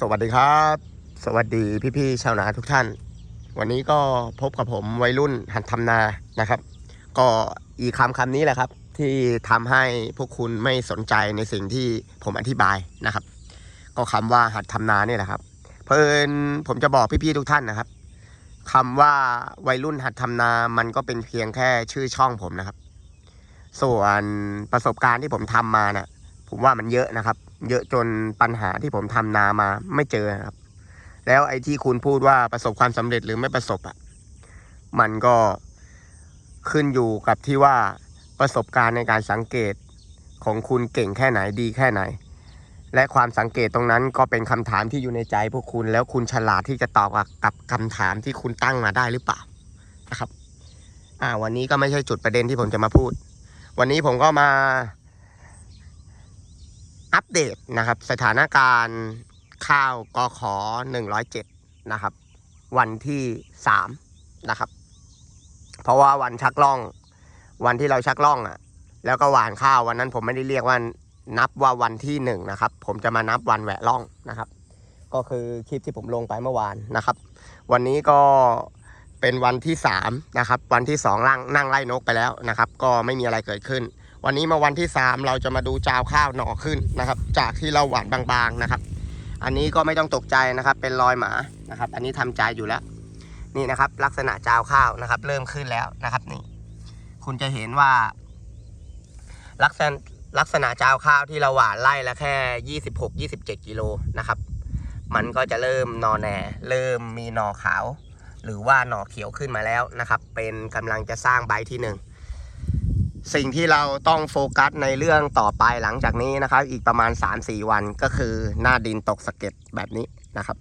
สวัสดีครับ สวัสดีพี่ๆชาวนาทุกท่าน วันนี้ก็พบกับผมวัยรุ่นหัดทำนานะครับ ก็อีคำคำนี้แหละครับ ที่ทำให้พวกคุณไม่สนใจในสิ่งที่ผมอธิบายนะครับ ก็คำว่าหัดทำนาเนี่ยแหละครับ เพลินผมจะบอกพี่ๆทุกท่านนะครับคำว่าวัยรุ่นหัดทำนา มันก็เป็นเพียงแค่ชื่อช่องผมนะครับ ส่วนประสบการณ์ที่ผมทำมานะ่ะ ผมว่ามันเยอะนะครับ เยอะจนปัญหาที่ผมทำนามาไม่เจอครับ แล้วไอ้ที่คุณพูดว่าประสบความสำเร็จหรือไม่ประสบอะ่ะ มันก็ขึ้นอยู่กับที่ว่าประสบการณ์ในการสังเกตของคุณเก่งแค่ไหนดีแค่ไหน และความสังเกตตรงนั้นก็เป็นคำถามที่อยู่ในใจพวกคุณแล้วคุณฉลาดที่จะตอบกับคำถามที่คุณตั้งมาได้หรือเปล่านะครับ อ่า วันนี้ก็ไม่ใช่จุดประเด็นที่ผมจะมาพูด วันนี้ผมก็มา อัปเดตนะครับ สถานการณ์ข้าวกขอ107 นะครับ วันที่ 3 นะครับ เพราะว่าวันชักล่อง วันที่เราชักล่องอะ่ะ แล้วก็หวานข้าววันนั้นผมไม่ได้เรียกว่านับว่าวันที่หนึ่งนะครับ ผมจะมานับวันแหวะล่องนะครับ ก็คือคลิปที่ผมลงไปเมื่อวานนะครับ วันนี้ก็เป็นวันที่สามนะครับ วันที่สองนั่งนั่งไล่นกไปแล้วนะครับ ก็ไม่มีอะไรเกิดขึ้น วันนี้มาวันที่ 3 เราจะมาดูจาวข้าวหน่อขึ้นนะครับ จากที่เราหวานบางๆนะครับ อันนี้ก็ไม่ต้องตกใจนะครับ เป็นรอยหมานะครับ อันนี้ทำใจอยู่แล้ว นี่นะครับ ลักษณะจาวข้าวนะครับ เริ่มขึ้นแล้วนะครับนี่ คุณจะเห็นว่า ลักษณะลักษณะจาวข้าวที่เราหวานไล่ละแค่ยี่สิบหกยี่สิบเจ็ดกิโลนะครับ มันก็จะเริ่มนอแหน่เริ่มมีหน่อขาว หรือว่าหน่อเขียวขึ้นมาแล้วนะครับ เป็นกำลังจะสร้างใบที่หนึ่ง สิ่งที่เราต้องโฟกัสในเรื่องต่อไปหลังจากนี้นะครับ อีกประมาณ 3-4 วันก็คือหน้าดินตกสะเก็ดแบบนี้นะครับ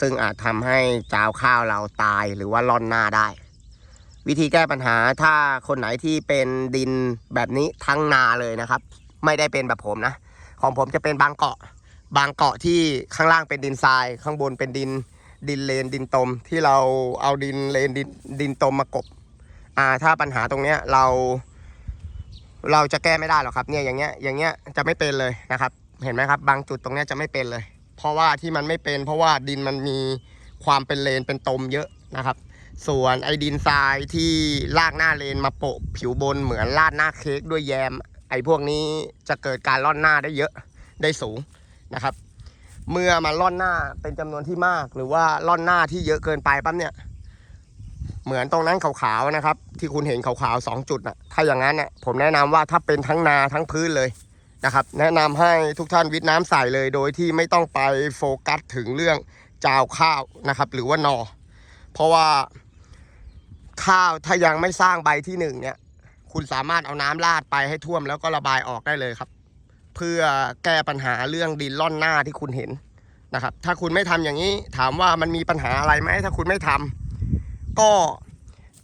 ซึ่งอาจทำให้จาวข้าวเราตายหรือว่าล่อนหน้าได้ วิธีแก้ปัญหาถ้าคนไหนที่เป็นดินแบบนี้ทั้งนาเลยนะครับ ไม่ได้เป็นแบบผมนะ ของผมจะเป็นบางเกาะ บางเกาะที่ข้างล่างเป็นดินทราย ข้างบนเป็นดินดินเลนดินตมที่เราเอาดินเลนดินดินตมมากบอ่าถ้าปัญหาตรงเนี้ยเรา เราจะแก้ไม่ได้หรอกครับเนี่ยอย่างเงี้ยอย่างเงี้ยจะไม่เป็นเลยนะครับ เห็นไหมครับ บางจุดตรงเนี้ยจะไม่เป็นเลย เพราะว่าที่มันไม่เป็น เพราะว่าดินมันมีความเป็นเลนเป็นตมเยอะนะครับ ส่วนไอ้ดินทรายที่ลากหน้าเลนมาโปะผิวบนเหมือนลาดหน้าเค้กด้วยแยม ไอ้พวกนี้จะเกิดการล่อนหน้าได้เยอะได้สูงนะครับ เมื่อมันล่อนหน้าเป็นจำนวนที่มาก หรือว่าล่อนหน้าที่เยอะเกินไปปั๊บเนี่ย เหมือนตรงนั้นขาวๆนะครับ ที่คุณเห็นขาวๆสองจุดนะถ้าอย่างนั้นนี่ยผมแนะนำว่าถ้าเป็นทั้งนาทั้งพื้นเลยนะครับ แนะนำให้ทุกท่านวิทน้ำใส่เลย โดยที่ไม่ต้องไปโฟกัสถึงเรื่องจาวข้าวนะครับ หรือว่านอ เพราะว่าข้าวถ้ายังไม่สร้างใบที่หนึ่งเนี่ย คุณสามารถเอาน้ำราดไปให้ท่วมแล้วก็ระบายออกได้เลยครับ เพื่อแก้ปัญหาเรื่องดินล่อนหน้าที่คุณเห็นนะครับ ถ้าคุณไม่ทำอย่างนี้ ถามว่ามันมีปัญหาอะไรไหมถ้าคุณไม่ทำ ก็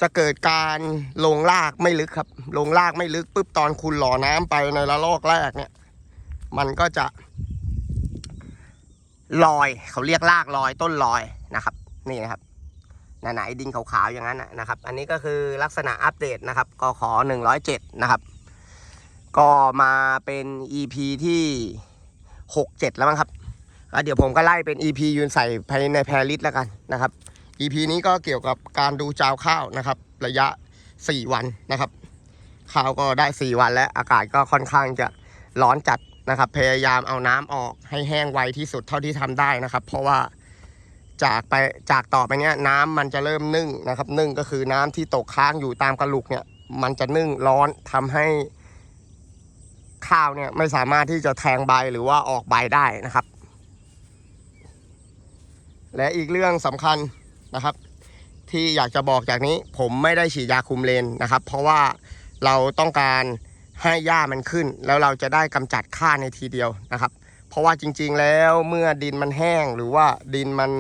จะเกิดการลงรากไม่ลึกครับ ลงรากไม่ลึกปุ๊บตอนคุณหล่อน้ำไปในระลอกแรกเนี่ย มันก็จะ ลอยเขาเรียกรากลอยต้นลอยนะครับ นี่นะครับไหนๆดินขาวๆอย่างนั้นนะครับ อันนี้ก็คือลักษณะอัปเดตนะครับกขอ107นะครับ ก็มาเป็น EP ที่67แล้วมั้งครับเดี๋ยวผมก็ไล่เป็น EP ยืนใส่ภายในแพรลิสแล้วกันนะครับ EP นี้ก็เกี่ยวกับการดูจาวข้าวนะครับ ระยะ 4 วันนะครับ ข้าวก็ได้ 4 วันแล้วอากาศก็ค่อนข้างจะร้อนจัดนะครับ พยายามเอาน้ำออกให้แห้งไวที่สุดเท่าที่ทำได้นะครับ เพราะว่าจากไปจากต่อไปเนี้ยน้ำมันจะเริ่มนึ่งนะครับ นึ่งก็คือน้ำที่ตกค้างอยู่ตามกระลุกเนี่ย มันจะนึ่งร้อนทำให้ข้าวเนี่ยไม่สามารถที่จะแทงใบหรือว่าออกใบได้นะครับ และอีกเรื่องสำคัญ นะครับ ที่อยากจะบอกจากนี้ผมไม่ได้ฉีดยาคุมเลนนะครับ เพราะว่าเราต้องการให้หญ้ามันขึ้น แล้วเราจะได้กำจัดค่าในทีเดียวนะครับ เพราะว่าจริง ๆ แล้วเมื่อดินมันแห้งหรือว่าดินมัน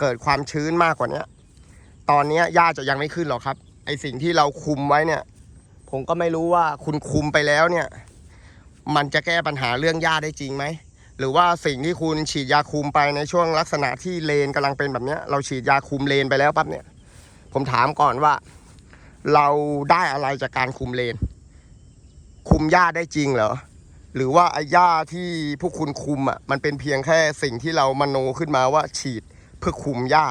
เกิดความชื้นมากกว่านี้ตอนนี้หญ้าจะยังไม่ขึ้นหรอกครับไอสิ่งที่เราคุมไว้เนี่ย ผมก็ไม่รู้ว่าคุณคุมไปแล้วเนี่ย มันจะแก้ปัญหาเรื่องหญ้าได้จริงไหม หรือว่าสิ่งที่คุณฉีดยาคุมไปในช่วงลักษณะที่เลนกำลังเป็นแบบเนี้ยเราฉีดยาคุมเลนไปแล้วปั๊บเนี่ยผมถามก่อนว่า เราได้อะไรจากการคุมเลน คุมหญ้าได้จริงเหรอหรือว่าไอ้หญ้าที่พวกคุณคุมอะมันเป็นเพียงแค่สิ่งที่เรามโนขึ้นมาว่าฉีดเพื่อคุมหญ้า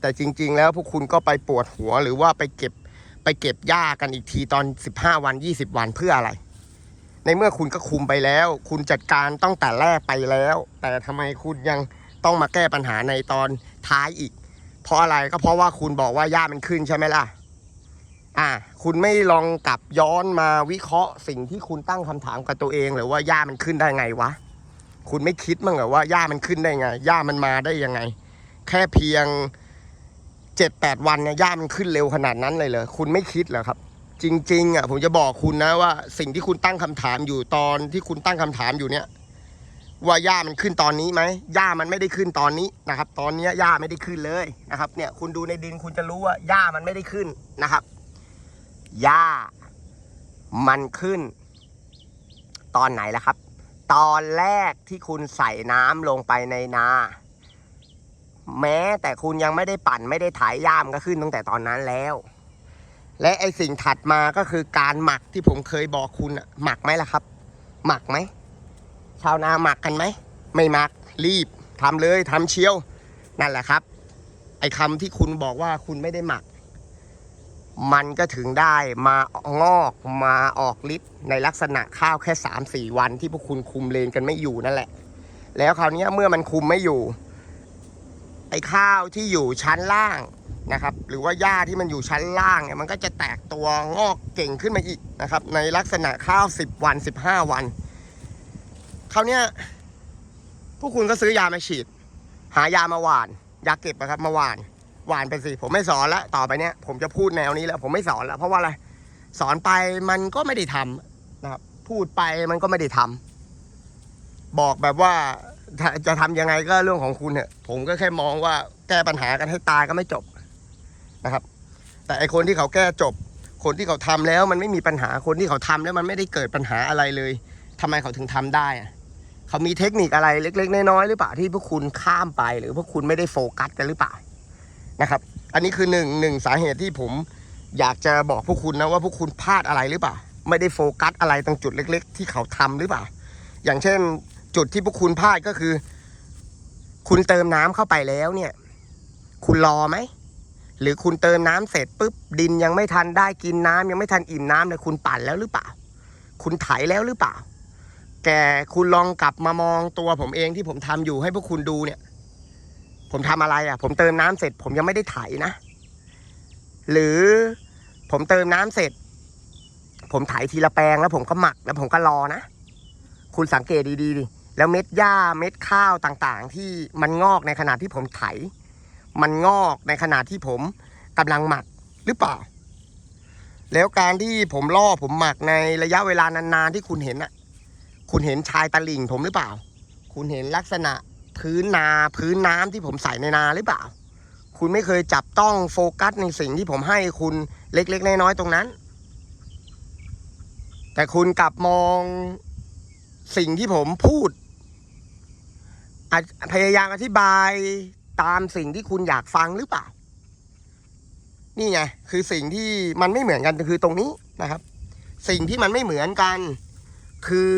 แต่จริง ๆ แล้วพวกคุณก็ไปปวดหัวหรือว่าไปเก็บไปเก็บหญ้ากันอีกทีตอน 15 วัน 20 วันเพื่ออะไร ในเมื่อคุณก็คุมไปแล้ว คุณจัดการตั้งแต่แรกไปแล้ว แต่ทำไมคุณยังต้องมาแก้ปัญหาในตอนท้ายอีก เพราะอะไรก็เพราะว่าคุณบอกว่าหญ้ามันขึ้นใช่ไหมล่ะ อ่า คุณไม่ลองกลับย้อนมาวิเคราะห์สิ่งที่คุณตั้งคำถามกับตัวเองหรือว่าหญ้ามันขึ้นได้ไงวะ คุณไม่คิดมั้งเหรอว่าหญ้ามันขึ้นได้ไงหญ้ามันมาได้ยังไง แค่เพียงเจ็ดแปดวันเนี่ยหญ้ามันขึ้นเร็วขนาดนั้นเลยเหรอคุณไม่คิดเหรอครับ จริง ๆ อะ ผมจะบอกคุณนะว่า สิ่งที่คุณตั้งคำถามอยู่ตอนที่คุณตั้งคำถามอยู่เนี่ย ว่าหญ้ามันขึ้นตอนนี้ไหมหญ้ามันไม่ได้ขึ้นตอนนี้นะครับ ตอนนี้หญ้าไม่ได้ขึ้นเลยนะครับ เนี่ย คุณดูในดินคุณจะรู้ว่าหญ้ามันไม่ได้ขึ้นนะครับหญ้ามันขึ้น ตอนไหนล่ะครับ ตอนแรกที่คุณใส่น้ำลงไปในนา แม้แต่คุณยังไม่ได้ปั่นไม่ได้ถ่ายย่ามก็ขึ้นตั้งแต่ตอนนั้นแล้ว และไอสิ่งถัดมาก็คือการหมักที่ผมเคยบอกคุณอะหมักไหมล่ะครับ หมักไหม ชาวนาหมักกันไหม ไม่หมักรีบทำเลยทำเชียว นั่นแหละครับ ไอ้คำที่คุณบอกว่าคุณไม่ได้หมัก มันก็ถึงได้มางอกมาออกฤทธิ์ในลักษณะข้าวแค่สามสี่วันที่พวกคุณคุมเลนกันไม่อยู่นั่นแหละ แล้วคราวนี้เมื่อมันคุมไม่อยู่ ไอข้าวที่อยู่ชั้นล่าง นะครับ หรือว่าหญ้าที่มันอยู่ชั้นล่างเนี่ยมันก็จะแตกตัวงอกเก่งขึ้นมาอีกนะครับ ในลักษณะข้าวสิบวันสิบห้าวันคราวเนี้ยพวกคุณก็ซื้อยามาฉีด หายามาหวาน ยาเก็บนะครับมาหวาน หวานไปสิ ผมไม่สอนแล้วต่อไปเนี้ยผมจะพูดแนวนี้แล้ว ผมไม่สอนแล้ว เพราะว่าอะไรสอนไปมันก็ไม่ได้ทำนะครับ พูดไปมันก็ไม่ได้ทำบอกแบบว่าถ้าจะทำยังไงก็เรื่องของคุณเนี่ยผมก็แค่มองว่าแก้ปัญหากันให้ตายก็ไม่จบ นะครับ แต่ไอคนที่เขาแก้จบ คนที่เขาทำแล้วมันไม่มีปัญหาคนที่เขาทำแล้วมันไม่ได้เกิดปัญหาอะไรเลยทำไมเขาถึงทำได้อะเขามีเทคนิคอะไรเล็ก ๆ น้อยๆหรือเปล่าที่พวกคุณข้ามไปหรือพวกคุณไม่ได้โฟกัสกันหรือเปล่านะครับ อันนี้คือหนึ่งหนึ่งสาเหตุที่ผมอยากจะบอกพวกคุณนะว่าพวกคุณพลาดอะไรหรือเปล่า ไม่ได้โฟกัสอะไรตรงจุดเล็ก ๆ ที่เขาทำหรือเปล่า อย่างเช่นจุดที่พวกคุณพลาดก็คือ คุณเติมน้ำเข้าไปแล้วเนี่ย คุณรอไหม หรือคุณเติมน้ำเสร็จปุ๊บดินยังไม่ทันได้กินน้ำยังไม่ทันอิ่มน้ำเลยคุณปั่นแล้วหรือเปล่า คุณไถแล้วหรือเปล่า แกคุณลองกลับมามองตัวผมเองที่ผมทำอยู่ให้พวกคุณดูเนี่ย ผมทำอะไรอะ ผมเติมน้ำเสร็จ ผมยังไม่ได้ไถนะ หรือผมเติมน้ำเสร็จ ผมไถทีละแปลงแล้วผมก็หมักแล้วผมก็รอนะ คุณสังเกตดีๆดิแล้วเม็ดหญ้าเม็ดข้าวต่างๆ ที่มันงอกในขณะที่ผมไถ มันงอกในขณะที่ผมกำลังหมักหรือเปล่า แล้วการที่ผมล่อผมหมักในระยะเวลานานๆที่คุณเห็นอะคุณเห็นชายตะลิ่งผมหรือเปล่า คุณเห็นลักษณะพื้นนาพื้นน้ำที่ผมใส่ในนาหรือเปล่า คุณไม่เคยจับต้องโฟกัสในสิ่งที่ผมให้คุณเล็กๆน้อยๆตรงนั้น แต่คุณกลับมองสิ่งที่ผมพูด พยายามอธิบาย ตามสิ่งที่คุณอยากฟังหรือเปล่า นี่ไงคือสิ่งที่มันไม่เหมือนกันคือตรงนี้นะครับ สิ่งที่มันไม่เหมือนกัน คือ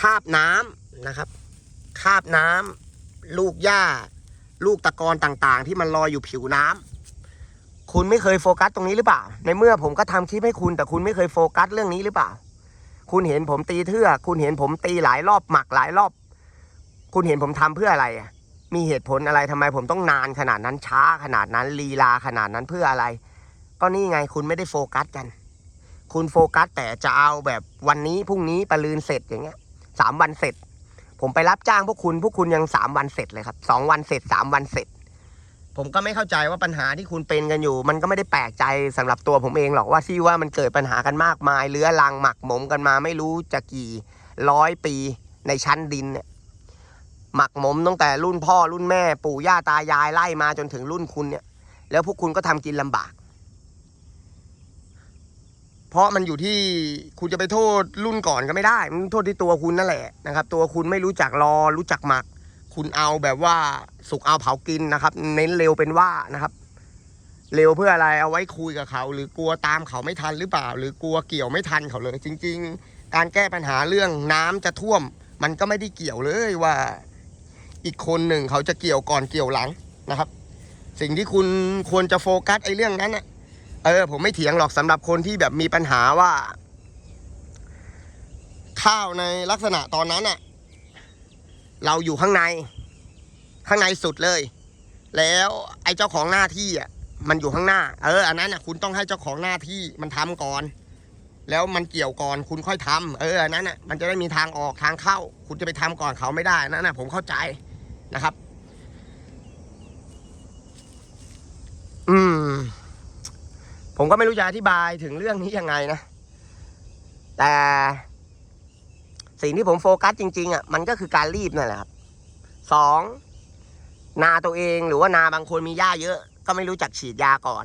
คาบน้ำนะครับคาบน้ำลูกหญ้า ลูกตะกอนต่างๆ ที่มันลอยอยู่ผิวน้ำคุณไม่เคยโฟกัสตรงนี้หรือเปล่า ในเมื่อผมก็ทำคลิปให้คุณ แต่คุณไม่เคยโฟกัสเรื่องนี้หรือเปล่า คุณเห็นผมตีเทือกคุณเห็นผมตีหลายรอบหมักหลายรอบ คุณเห็นผมทำเพื่ออะไรอะ มีเหตุผลอะไรทำไมผมต้องนานขนาดนั้นช้าขนาดนั้นลีลาขนาดนั้นเพื่ออะไร ก็นี่ไงคุณไม่ได้โฟกัสกัน คุณโฟกัสแต่จะเอาแบบวันนี้พรุ่งนี้ปรลืนเสร็จอย่างเงี้ยสามวันเสร็จ ผมไปรับจ้างพวกคุณ พวกคุณยังสามวันเสร็จเลยครับสองวันเสร็จสามวันเสร็จ ผมก็ไม่เข้าใจว่าปัญหาที่คุณเป็นกันอยู่ มันก็ไม่ได้แปลกใจสำหรับตัวผมเองหรอกว่าที่ว่ามันเกิดปัญหากันมากมายเลื้อรังหมักหมมกันมาไม่รู้จะกี่ร้อยปีในชั้นดินเนี่ย หมักหมมตั้งแต่รุ่นพ่อรุ่นแม่ ปู่ย่าตายายไล่มาจนถึงรุ่นคุณเนี่ย แล้วพวกคุณก็ทำกินลำบาก เพราะมันอยู่ที่คุณจะไปโทษรุ่นก่อนก็ไม่ได้มันโทษที่ตัวคุณนั่นแหละนะครับ ตัวคุณไม่รู้จักรอ รู้จักหมัก คุณเอาแบบว่าสุกเอาเผากินนะครับ เน้นเร็วเป็นว่านะครับเร็วเพื่ออะไรเอาไว้คุยกับเขา หรือกลัวตามเขาไม่ทันหรือเปล่า หรือกลัวเกี่ยวไม่ทันเขาเลย จริง ๆ การแก้ปัญหาเรื่องน้ำจะท่วม มันก็ไม่ได้เกี่ยวเลยว่า อีกคนหนึ่งเขาจะเกี่ยวก่อนเกี่ยวหลังนะครับ สิ่งที่คุณควรจะโฟกัสไอ้เรื่องนั้นอะเออผมไม่เถียงหรอกสำหรับคนที่แบบมีปัญหาว่า ข้าวในลักษณะตอนนั้นอะเราอยู่ข้างใน ข้างในสุดเลย แล้วไอ้เจ้าของหน้าที่อะมันอยู่ข้างหน้า เอออันนั้นอะคุณต้องให้เจ้าของหน้าที่มันทำก่อนแล้วมันเกี่ยวก่อนคุณค่อยทำเอออันนั้นอะมันจะได้มีทางออกทางเข้า คุณจะไปทำก่อนเขาไม่ได้นั่นน่ะผมเข้าใจ นะครับ อืม ผมก็ไม่รู้จะอธิบายถึงเรื่องนี้ยังไงนะ แต่สิ่งที่ผมโฟกัสจริง ๆอะมันก็คือการรีบนั่นแหละครับสองนาตัวเองหรือว่านาบางคนมีหญ้าเยอะ ก็ไม่รู้จักฉีดยาก่อน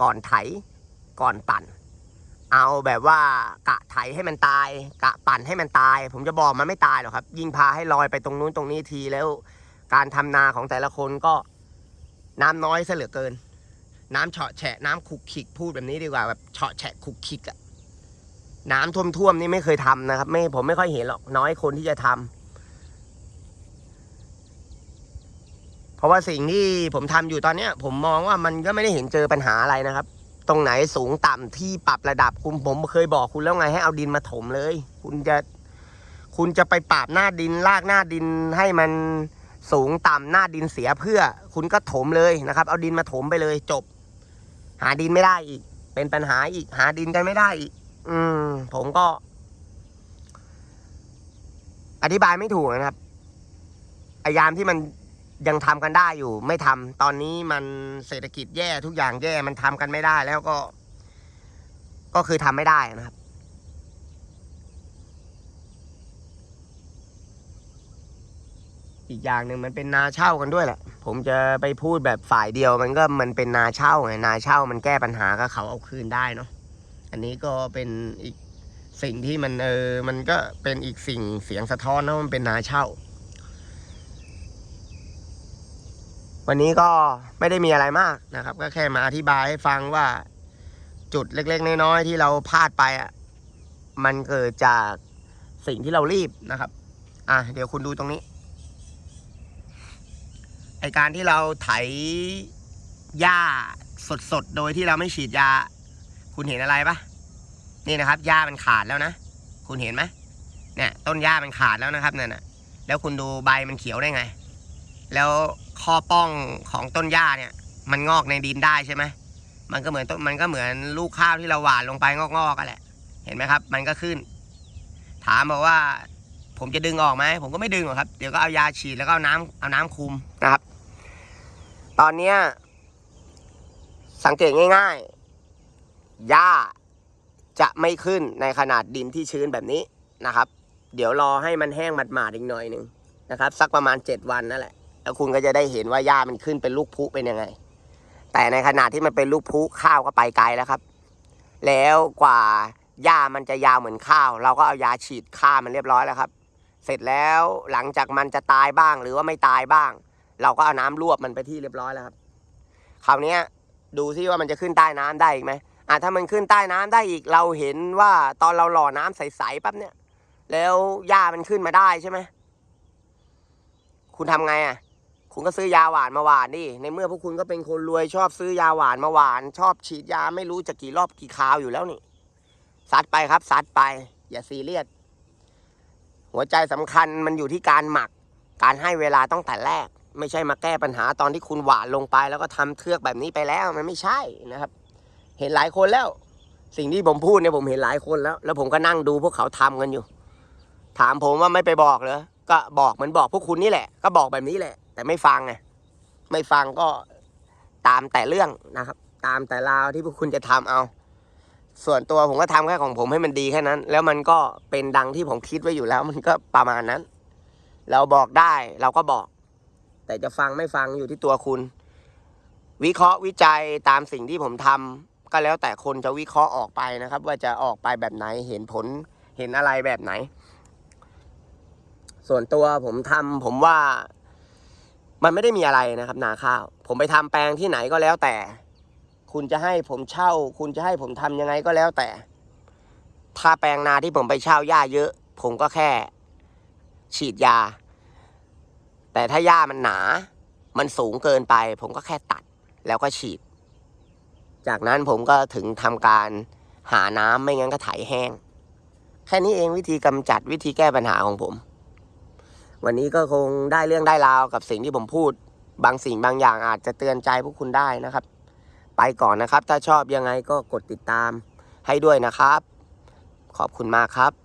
ก่อนไถ ก่อนปั่น เอาแบบว่ากะไถให้มันตาย กะปั่นให้มันตาย ผมจะบอกมันไม่ตายหรอกครับ ยิ่งพาให้ลอยไปตรงนู้นตรงนี้ทีแล้ว การทำนาของแต่ละคนก็น้ำน้อยซะเหลือเกิน น้ำเฉาะแฉะน้ำขุกขิกพูดแบบนี้ดีกว่าแบบเฉาะแฉะขุกขิกอะน้ำท่วมๆนี่ไม่เคยทำนะครับ ไม่ผมไม่ค่อยเห็นหรอกน้อยคนที่จะทำเพราะว่าสิ่งที่ผมทำอยู่ตอนเนี้ย ผมมองว่ามันก็ไม่ได้เห็นเจอปัญหาอะไรนะครับ ตรงไหนสูงต่ำที่ปรับระดับคุณผมเคยบอกคุณแล้วไงให้เอาดินมาถมเลย คุณจะ คุณจะไปปราบหน้าดินลากหน้าดินให้มันสูงต่ำหน้าดินเสียเพื่อ คุณก็ถมเลยนะครับ เอาดินมาถมไปเลยจบ หาดินไม่ได้อีก เป็นปัญหาอีก หาดินกันไม่ได้อีก อืม ผมก็ อธิบายไม่ถูกนะครับไอยามที่มัน ยังทำกันได้อยู่ ไม่ทำตอนนี้มันเศรษฐกิจแย่ทุกอย่างแย่มันทำกันไม่ได้แล้วก็ ก็คือทำไม่ได้นะครับ อีกอย่างหนึ่งมันเป็นนาเช่ากันด้วยแหละ ผมจะไปพูดแบบฝ่ายเดียวมันก็มันเป็นนาเช่าไงนาเช่ามันแก้ปัญหาก็เขาเอาคืนได้เนาะอันนี้ก็เป็นอีกสิ่งที่มันเออมันก็เป็นอีกสิ่งเสียงสะท้อนนะมันเป็นนาเช่า วันนี้ก็ไม่ได้มีอะไรมากนะครับ ก็แค่มาอธิบายให้ฟังว่าจุดเล็กๆ น้อยๆที่เราพลาดไปอะมันเกิดจากสิ่งที่เรารีบนะครับ อะเดี๋ยวคุณดูตรงนี้ไอการที่เราไถหญ้าสดๆ โดยที่เราไม่ฉีดยา คุณเห็นอะไรปะนี่นะครับหญ้ามันขาดแล้วนะ คุณเห็นไหมเนี่ย ต้นหญ้ามันขาดแล้วนะครับนั่นน่ะแล้วคุณดูใบมันเขียวได้ไง แล้ว ข้อป้องของต้นหญ้าเนี่ย มันงอกในดินได้ใช่ไหมมันก็เหมือนต้นมันก็เหมือนลูกข้าวที่เราหว่านลงไปงอกๆกันแหละ เห็นไหมครับ มันก็ขึ้น ถามบอกว่า ผมจะดึงออกไหมผมก็ไม่ดึงหรอกครับ เดี๋ยวก็เอายาฉีดแล้วก็เอาน้ำเอาน้ำคุมนะครับ ตอนเนี้ยสังเกตง่ายๆหญ้าจะไม่ขึ้นในขนาดดินที่ชื้นแบบนี้นะครับ เดี๋ยวรอให้มันแห้งหมาดๆอีกหน่อยหนึ่งนะครับ สักประมาณเจ็ดวันนั่นแหละ แล้วคุณก็จะได้เห็นว่าหญ้ามันขึ้นเป็นลูกพุเป็นยังไง แต่ในขณะที่มันเป็นลูกพุข้าวก็ไปไกลแล้วครับ แล้วกว่าหญ้ามันจะยาวเหมือนข้าว เราก็เอายาฉีดฆ่ามันเรียบร้อยแล้วครับ เสร็จแล้วหลังจากมันจะตายบ้างหรือว่าไม่ตายบ้าง เราก็เอาน้ำรวบมันไปที่เรียบร้อยแล้วครับคราวนี้ดูซิว่ามันจะขึ้นใต้น้ำได้อีกไหมอะถ้ามันขึ้นใต้น้ำได้อีกเราเห็นว่าตอนเราหล่อน้ำใสๆปั๊บเนี่ย แล้วหญ้ามันขึ้นมาได้ใช่ไหมคุณทำไงอะ คุณก็ซื้อยาหวานมาหวานดิในเมื่อพวกคุณก็เป็นคนรวยชอบซื้อยาหวานมาหวาน ชอบฉีดยาไม่รู้จะกี่รอบกี่คราวอยู่แล้วนี่ซัดไปครับซัดไป อย่าซีเรียสหัวใจสำคัญมันอยู่ที่การหมัก การให้เวลาตั้งแต่แรก ไม่ใช่มาแก้ปัญหาตอนที่คุณหวานลงไป แล้วก็ทำเทือกแบบนี้ไปแล้วมันไม่ใช่นะครับ เห็นหลายคนแล้ว สิ่งที่ผมพูดเนี่ยผมเห็นหลายคนแล้ว แล้วผมก็นั่งดูพวกเขาทำกันอยู่ ถามผมว่าไม่ไปบอกเหรอก็บอกเหมือนบอกพวกคุณนี่แหละ ก็บอกแบบนี้แหละ แต่ไม่ฟังไงไม่ฟังก็ตามแต่เรื่องนะครับ ตามแต่ราวที่พวกคุณจะทำเอา ส่วนตัวผมก็ทำแค่ของผมให้มันดีแค่นั้น แล้วมันก็เป็นดังที่ผมคิดไว้อยู่แล้ว มันก็ประมาณนั้น เราบอกได้เราก็บอก แต่จะฟังไม่ฟังอยู่ที่ตัวคุณ วิเคราะห์วิจัยตามสิ่งที่ผมทำก็แล้วแต่คนจะวิเคราะห์ออกไปนะครับ ว่าจะออกไปแบบไหนเห็นผลเห็นอะไรแบบไหน ส่วนตัวผมทำผมว่า มันไม่ได้มีอะไรนะครับ นาข้าว ผมไปทำแปลงที่ไหนก็แล้วแต่ คุณจะให้ผมเช่า คุณจะให้ผมทำยังไงก็แล้วแต่ ถ้าแปลงนาที่ผมไปเช่าหญ้าเยอะ ผมก็แค่ ฉีดยา แต่ถ้าหญ้ามันหนา มันสูงเกินไป ผมก็แค่ตัดแล้วก็ฉีด จากนั้นผมก็ถึงทำการหาน้ำไม่งั้นก็ไถแห้ง แค่นี้เองวิธีกำจัดวิธีแก้ปัญหาของผม วันนี้ก็คงได้เรื่องได้ราวกับสิ่งที่ผมพูด บางสิ่งบางอย่างอาจจะเตือนใจพวกคุณได้นะครับ ไปก่อนนะครับ ถ้าชอบยังไงก็กดติดตามให้ด้วยนะครับ ขอบคุณมากครับ